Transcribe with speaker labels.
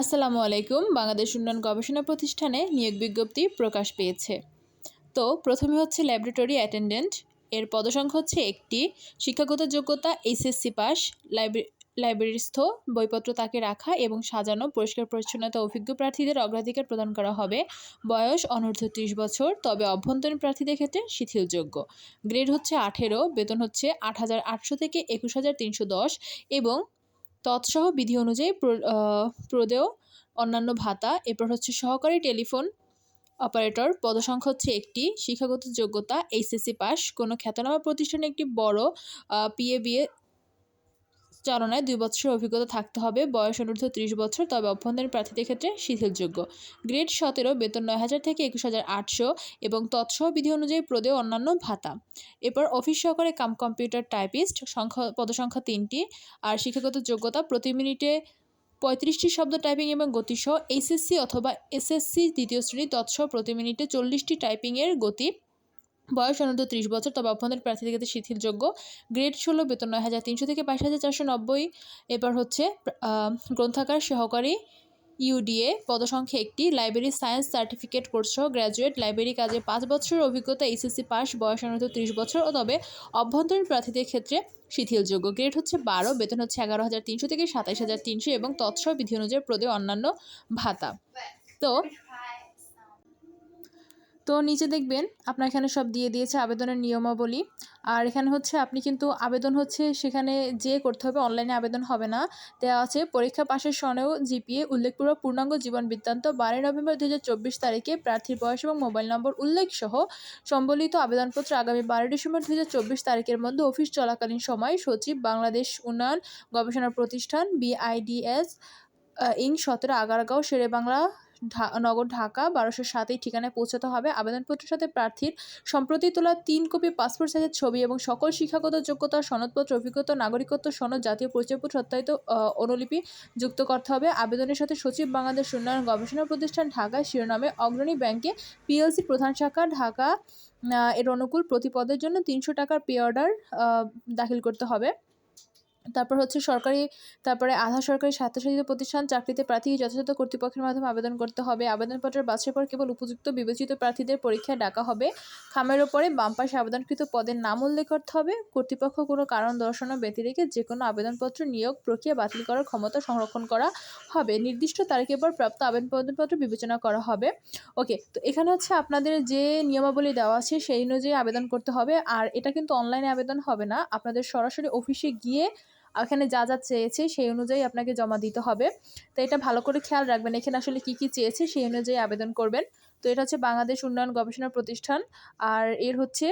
Speaker 1: আসসালামু আলাইকুম। বাংলাদেশ উন্নয়ন গবেষণা প্রতিষ্ঠানে নিয়োগ বিজ্ঞপ্তি প্রকাশ পেয়েছে। তো প্রথমে হচ্ছে ল্যাবরেটরি অ্যাটেন্ডেন্ট। এর পদসংখ্যা হচ্ছে একটি। শিক্ষাগত যোগ্যতা এইচএসসি পাস। লাইব্রেরি লাইব্রেরিস্থ। বইপত্র তাকে রাখা এবং সাজানো, পরিষ্কার পরিচ্ছন্নতা অভিজ্ঞ প্রার্থীদের অগ্রাধিকার প্রদান করা হবে। বয়স অনূর্ধ্ব ত্রিশ বছর, তবে অভ্যন্তরীণ প্রার্থীদের ক্ষেত্রে শিথিলযোগ্য গ্রেড হচ্ছে আঠেরো, বেতন হচ্ছে আট হাজার আটশো থেকে একুশ হাজার তিনশো দশ এবং তৎসহ বিধি অনুযায়ী প্রদেয় অন্যান্য ভাতা। এরপর হচ্ছে সহকারী টেলিফোন অপারেটর। পদসংখ্যা হচ্ছে একটি। শিক্ষাগত যোগ্যতা, এইচএসসি পাস। কোনো খ্যাতনামা প্রতিষ্ঠানে একটি বড় পিএবিএ চালনায় দুই বছরের অভিজ্ঞতা থাকতে হবে। বয়স অনূর্ধ্ব ত্রিশ বছর, তবে অভ্যন্তরীণ প্রার্থীদের ক্ষেত্রে শিথিলযোগ্য। গ্রেড সতেরো, বেতন নয় হাজার থেকে একুশ হাজার আটশো এবং তৎসহ বিধি অনুযায়ী প্রদেয় অন্যান্য ভাতা। এরপর অফিস সহকারে কাম কম্পিউটার টাইপিস্ট, সংখ্যা, পদসংখ্যা তিনটি আর শিক্ষাগত যোগ্যতা প্রতি মিনিটে পঁয়ত্রিশটি শব্দ টাইপিং এবং গতিসহ এইচএসসি অথবা এসএসসি দ্বিতীয় শ্রেণি তৎসহ প্রতি মিনিটে চল্লিশটি টাইপিংয়ের গতি বয়স অনন্ত ত্রিশ বছর, তবে অভ্যন্তরীণ প্রার্থীদের ক্ষেত্রে শিথিলযোগ্য। গ্রেড ষোলো, বেতন নয় হাজার তিনশো থেকে বাইশ হাজার চারশো নব্বই। এবার হচ্ছে গ্রন্থাগার সহকারী ইউডিএ পদসংখ্যা একটি, লাইব্রেরি সায়েন্স সার্টিফিকেট কোর্স সহ গ্র্যাজুয়েট, লাইব্রেরি কাজে পাঁচ বছরের অভিজ্ঞতা এইচএসসি পাস, বয়স অনন্ত ত্রিশ বছর, ও তবে অভ্যন্তরীণ প্রার্থীদের ক্ষেত্রে শিথিলযোগ্য। গ্রেড হচ্ছে বারো, বেতন হচ্ছে এগারো হাজার তিনশো থেকে সাতাইশ হাজার তিনশো এবং তৎসহ বিধি অনুযায়ী প্রদেয় অন্যান্য ভাতা। তো তো নিচে দেখবেন আপনার এখানে সব দিয়ে দিয়েছে আবেদনের নিয়মাবলী। আর এখানে হচ্ছে আপনি কিন্তু আবেদন হচ্ছে সেখানে যে করতে হবে অনলাইনে আবেদন হবে না। দেওয়া আছে পরীক্ষা পাশের সনেও জিপিএ উল্লেখপূর্বক পূর্ণাঙ্গ জীবন বৃত্তান্ত বারোই নভেম্বর দুই হাজার চব্বিশ তারিখে প্রার্থীর বয়স এবং মোবাইল নম্বর উল্লেখ সহ সম্বলিত আবেদনপত্র আগামী বারোই ডিসেম্বর দু হাজার চব্বিশ তারিখের মধ্যে অফিস চলাকালীন সময় সচিব বাংলাদেশ উন্নয়ন গবেষণা প্রতিষ্ঠান বিআইডিএস ইং সতেরো আগারগাঁও শেরে বাংলা নগর ঢাকা বারোশো সাত এই ঠিকানায় পৌঁছাতে হবে। আবেদনপত্রের সাথে প্রার্থীর সম্প্রতি তোলা তিন কপি পাসপোর্ট সাইজের ছবি এবং সকল শিক্ষাগত যোগ্যতা, সনদপত্র, অভিজ্ঞতা, নাগরিকত্ব, সনদ, জাতীয় পরিচয়পত্র সত্যায়িত অনুলিপি যুক্ত করতে হবে। আবেদনের সাথে সচিব বাংলাদেশ উন্নয়ন গবেষণা প্রতিষ্ঠান ঢাকা, শিরোনামে অগ্রণী ব্যাংকে পিএলসি প্রধান শাখা ঢাকা এর অনুকূল প্রতিপদের জন্য তিনশো টাকার পে অর্ডার দাখিল করতে হবে। তারপর হচ্ছে সরকারি, তারপরে আধা সরকারি স্বায়ত্তশাসিত প্রতিষ্ঠান চাকরিতে প্রার্থী যথাযথ কর্তৃপক্ষের মাধ্যমে আবেদন করতে হবে। আবেদনপত্রের বাছাই পর কেবল উপযুক্ত বিবেচিত প্রার্থীদের পরীক্ষায় ডাকা হবে। খামের ওপরে বাম পাশে আবেদনকৃত পদের নাম উল্লেখ করতে হবে। কর্তৃপক্ষ কোনো কারণ দর্শানো ব্যতি রেখে যে কোনো আবেদনপত্র নিয়োগ প্রক্রিয়া বাতিল করার ক্ষমতা সংরক্ষণ করা হবে। নির্দিষ্ট তারিখের পর প্রাপ্ত আবেদনপত্র বিবেচনা করা হবে। ওকে, তো এখানে হচ্ছে আপনাদের যে নিয়মাবলী দেওয়া আছে সেই অনুযায়ী আবেদন করতে হবে। আর এটা কিন্তু অনলাইনে আবেদন হবে না। আপনাদের সরাসরি অফিসে গিয়ে এখানে যা যা চেয়েছে সেই অনুযায়ী আপনাকে জমা দিতে হবে। তো এটা ভালো করে খেয়াল রাখবেন, এখানে আসলে কি কি চেয়েছে সেই অনুযায়ী আবেদন করবেন। তো এটা হচ্ছে বাংলাদেশ উন্নয়ন গবেষণা প্রতিষ্ঠান, আর এর হচ্ছে